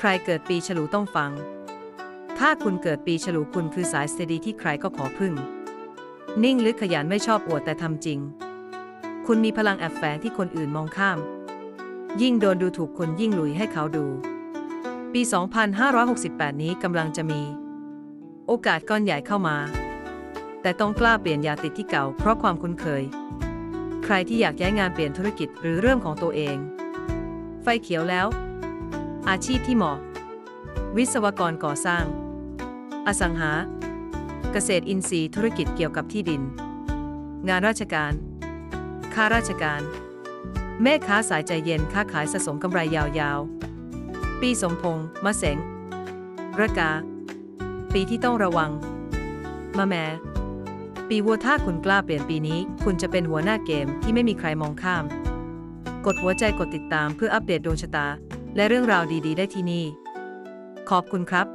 ใครเกิดปีฉลูต้องฟัง ถ้าคุณเกิดปีฉลูคุณคือสายสเตดีที่ใครก็ขอพึ่ง นิ่งหรือขยันไม่ชอบอวดแต่ทำจริง คุณมีพลังแอบแฝงที่คนอื่นมองข้าม ยิ่งโดนดูถูกคนยิ่งหลุยให้เขาดู ปี 2568 นี้กำลังจะมี โอกาสก้อนใหญ่เข้ามา แต่ต้องกล้าเปลี่ยนยาติดที่เก่าเพราะความคุ้นเคย ใครที่อยากย้ายงานเปลี่ยนธุรกิจหรือเรื่องของตัวเอง ไฟเขียวแล้ว อาชีพที่เหมาะ วิศวกรก่อสร้าง อสังหา เกษตรอินทรีย์ธุรกิจเกี่ยวกับที่ดิน งานราชการ ข้าราชการ แม่ค้าสายใจเย็นค้าขายสะสมกำไรยาวๆ ปีสมพงษ์มะเสงระกา ปีที่ต้องระวัง มะแมปีวัวถ้าคุณกล้าเปลี่ยนปีนี้ คุณจะเป็นหัวหน้าเกมที่ไม่มีใครมองข้าม กดหัวใจกดติดตามเพื่ออัปเดตดวงชะตา และเรื่องราวดี ๆ ได้ที่นี่ ขอบคุณครับ